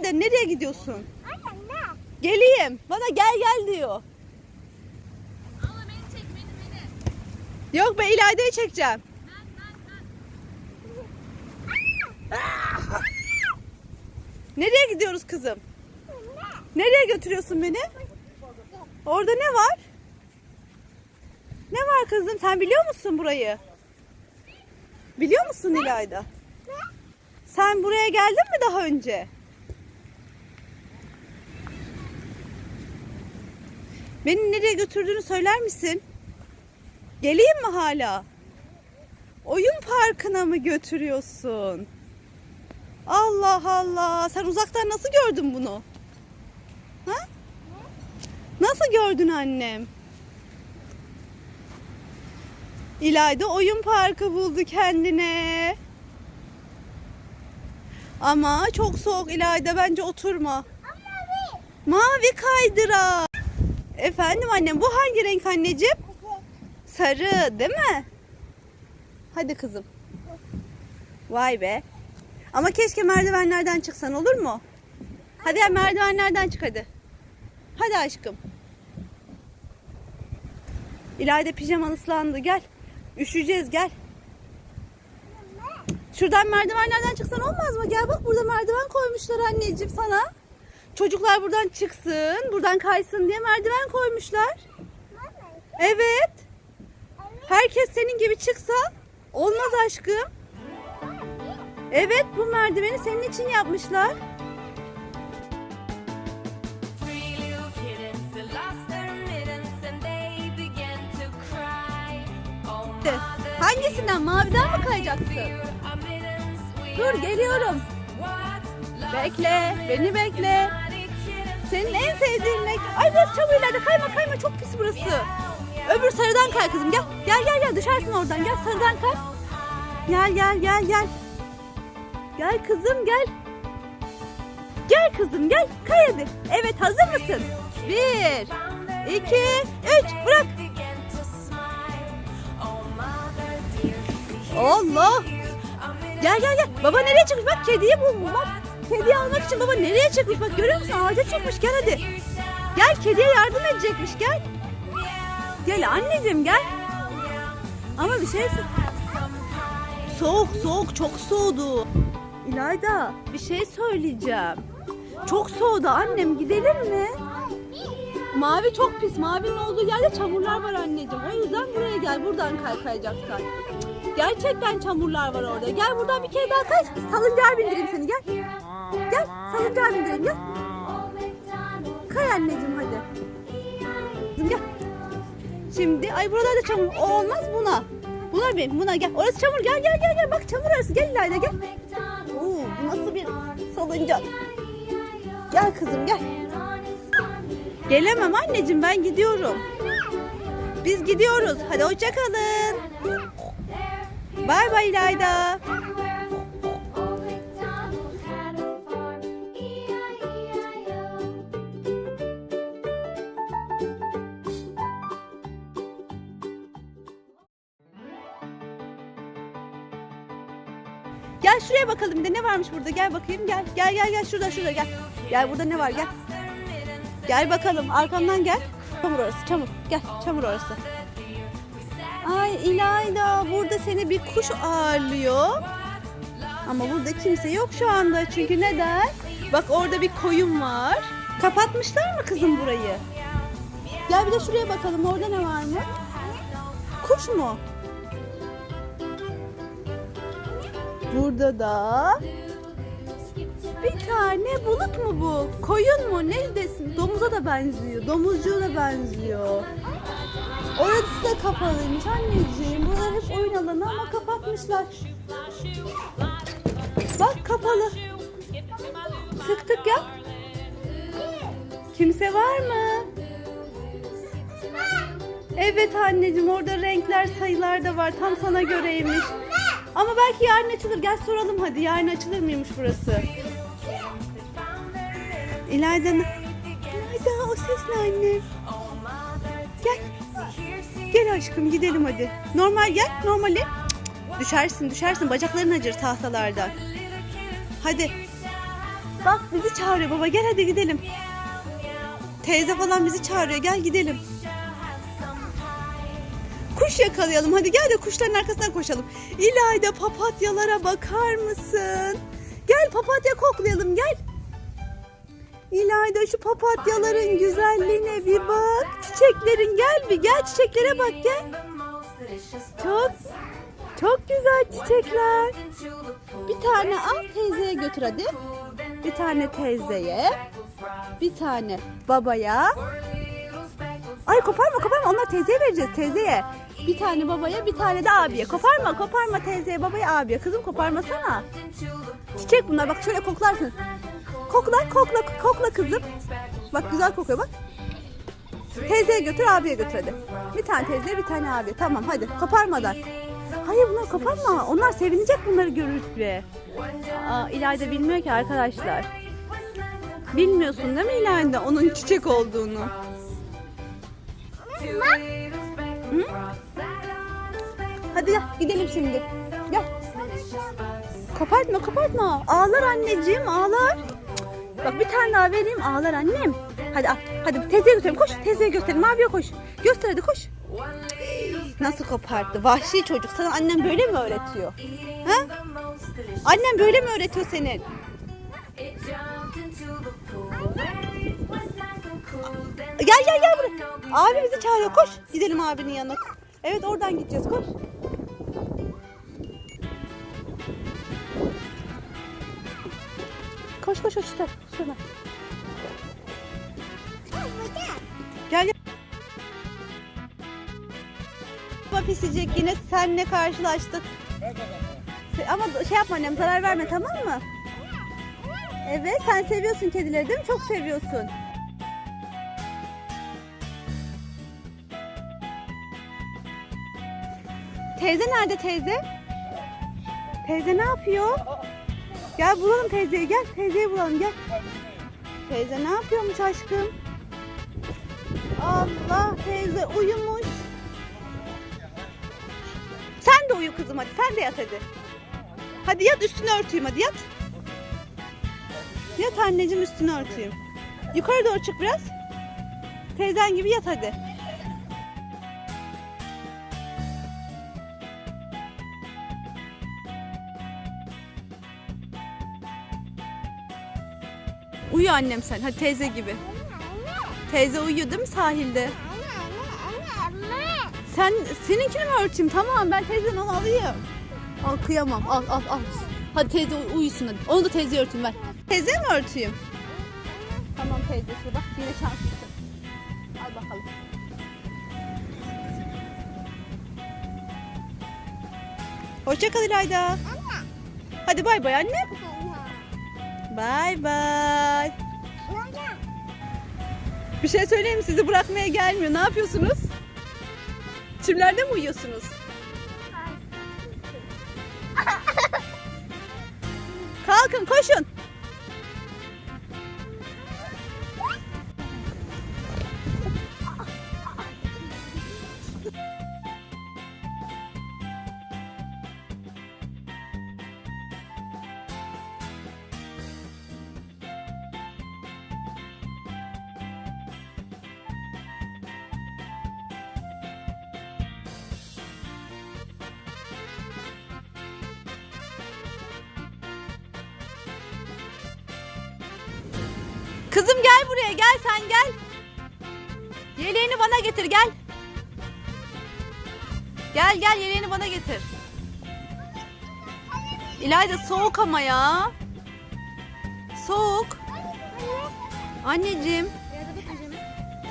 İlayda nereye gidiyorsun? Geleyim. Bana gel gel diyor. Abla beni çek beni beni. Yok ben İlayda'yı çekeceğim. Nereye gidiyoruz kızım? Nereye götürüyorsun beni? Orada ne var? Ne var kızım? Sen biliyor musun burayı? Biliyor musun İlayda? Sen buraya geldin mi daha önce? Beni nereye götürdüğünü söyler misin? Geleyim mi hala? Oyun parkına mı götürüyorsun? Allah Allah. Sen uzaktan nasıl gördün bunu? Ha? Nasıl gördün annem? İlayda oyun parkı buldu kendine. Ama çok soğuk İlayda bence oturma. Mavi kaydıra. Efendim annem bu hangi renk anneciğim? Sarı değil mi? Hadi kızım. Vay be. Ama keşke merdivenlerden çıksan olur mu? Hadi ya merdivenlerden çık hadi. Hadi aşkım. İlayda pijaman ıslandı gel. Üşüyeceğiz gel. Şuradan merdivenlerden çıksan olmaz mı? Gel bak burada merdiven koymuşlar anneciğim sana. Çocuklar buradan çıksın, buradan kaysın diye merdiven koymuşlar. Evet. Herkes senin gibi çıksa olmaz aşkım. Evet bu merdiveni senin için yapmışlar. Hangisinden maviden mi kayacaksın? Dur geliyorum. Bekle, beni bekle. Senin en sevdiğin renk. Ay burası çamur ileride kayma kayma çok pis burası. Öbür sarıdan kay kızım gel. Gel gel gel düşersin oradan gel sarıdan kay. Gel gel gel gel. Gel kızım gel. Gel kızım gel kay hadi. Evet hazır mısın? Bir, iki, üç bırak. Allah. Gel gel gel. Baba nereye çıkmış? Bak kediyi bulmuş. Bak kediyi almak için baba nereye çıkmış? Bak görüyor musun? Ağaca çıkmış. Gel hadi. Gel kediye yardım edecekmiş. Gel. Gel anneciğim gel. Ama bir şey Soğuk soğuk çok soğudu. İlayda bir şey söyleyeceğim. Çok soğudu annem gidelim mi? Mavi çok pis. Mavinin olduğu yerde çamurlar var anneciğim. O yüzden buraya gel. Buradan kay kayacaksan. Gerçekten çamurlar var orada. Gel buradan bir kere daha kay. Salıncağa bindireyim seni gel. Gel salıncağa bindireyim gel. Kay anneciğim hadi. Kızım gel. Şimdi ay buralarda çamur. O olmaz buna. Buna bin buna gel. Orası çamur gel gel gel gel. Bak çamur arası gel İlayda gel. Oo, bu nasıl bir salıncak. Gel kızım gel. Gelemem anneciğim ben gidiyorum. Biz gidiyoruz. Hadi hoşça kalın. Bay bay İlayda. Gel şuraya bakalım de ne varmış burada. Gel bakayım gel. Gel gel gel şurada şurada gel. Gel burada ne var gel. Gel bakalım arkamdan gel. Çamur orası çamur. Gel çamur orası. Ay İlayda burada seni bir kuş ağırlıyor. Ama burada kimse yok şu anda. Çünkü neden? Bak orada bir koyun var. Kapatmışlar mı kızım burayı? Gel bir de şuraya bakalım. Orada ne var mı? Kuş mu? Burada da bir tane bulut mu bu? Koyun mu? Ne desin? Domuza da benziyor. Domuzcuğa da benziyor. Orası da kapalıymış anneciğim. Buralar hep oyun alanı ama kapatmışlar. Bak kapalı. Tık tık yap. Kimse var mı? Evet anneciğim orada renkler sayılar da var. Tam sana göreymiş. Ama belki yarın açılır. Gel soralım hadi. Yarın açılır mıymış burası? İlayda. İlayda o ses ne anne? Gel. Gel aşkım gidelim hadi. Normal gel. Normali. Düşersin düşersin. Bacakların acır tahtalardan. Hadi. Bak bizi çağırıyor baba gel hadi gidelim. Teyze falan bizi çağırıyor gel gidelim. Kuş yakalayalım hadi gel de kuşların arkasından koşalım. İlayda papatyalara bakar mısın? Gel papatya koklayalım gel. İlayda şu papatyaların güzelliğine bir bak. Çiçeklerin gel bir gel çiçeklere bak gel. Çok çok güzel çiçekler. Bir tane al teyzeye götür hadi. Bir tane teyzeye. Bir tane babaya. Ay koparma koparma onlar teyzeye vereceğiz teyzeye. Bir tane babaya bir tane de abiye. Koparma koparma teyzeye babaya abiye. Kızım koparmasana. Çiçek bunlar bak şöyle koklarsın. Kokla kokla kokla kızım. Bak güzel kokuyor bak. Teyzeye götür abiye götür hadi. Bir tane teyzeye bir tane abiye. Tamam hadi koparmadan. Hayır bunlar koparma. Onlar sevinecek bunları görürse. Aa, İlayda bilmiyor ki arkadaşlar. Bilmiyorsun değil mi İlayda onun çiçek olduğunu? Hı? Hadi gel gidelim şimdi. Gel. Kopartma kopartma. Ağlar anneciğim ağlar. Bak bir tane daha vereyim ağlar annem. Hadi al. Hadi teyzeye götürelim koş. Teyzeye gösterelim abiye koş. Göster hadi koş. Nasıl koparttı? Vahşi çocuk. Sana annem böyle mi öğretiyor? Ha? Annem böyle mi öğretiyor senin? Gel gel gel buraya. Abi bizi çağırıyor. Koş. Gidelim abinin yanına. Evet oradan gideceğiz. Koş. Koş koş koş. Şurada. Şurada. Gel gel. Pisecek yine senle karşılaştık. Ama şey yapma annem zarar verme tamam mı? Evet sen seviyorsun kedileri değil mi? Çok seviyorsun. Teyze nerede teyze? Teyze ne yapıyor? Gel bulalım teyzeyi gel. Teyzeyi bulalım gel. Teyze ne yapıyormuş aşkım? Allah teyze uyumuş. Sen de uyu kızım hadi sen de yat hadi. Hadi yat üstünü örteyim hadi yat. Yat anneciğim üstünü örteyim. Yukarı doğru çık biraz. Teyzen gibi yat hadi. Uyu annem sen. Hadi teyze gibi. Teyze uyuyor değil mi sahilde? Sen seninkini mi örteyim? Tamam ben teyzeden onu alayım. Al kıyamam. Al al al. Hadi teyze uy- uyusun hadi. Onu da teyze örteyim ver. Teyze mi örteyim? Tamam teyzesi bak yine şanslısın. Al bakalım. Hoşça kal İlayda. Hadi bay bay anne. Bay bay. Bir şey söyleyeyim mi? Sizi bırakmaya gelmiyor. Ne yapıyorsunuz? Çimlerde mi uyuyorsunuz? Kalkın koşun. Kızım gel buraya gel sen gel. Yeleğini bana getir gel. Gel gel yeleğini bana getir. İlayda soğuk ama ya. Soğuk. Anneciğim.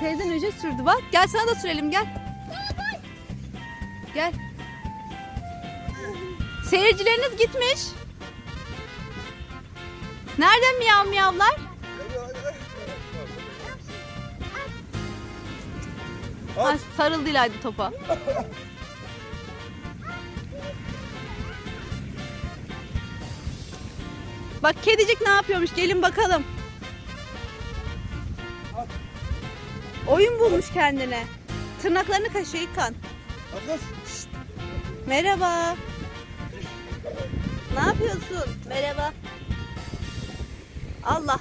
Teyzen öce sürdü bak. Gel sana da sürelim gel. Gel. Seyircileriniz gitmiş. Nereden miyav miyavlar? Ha, sarıldı İlayda topa. Bak kedicik ne yapıyormuş gelin bakalım. Oyun bulmuş kendine. Tırnaklarını kaşıyor İlkan. Merhaba. Ne yapıyorsun? Merhaba. Allah.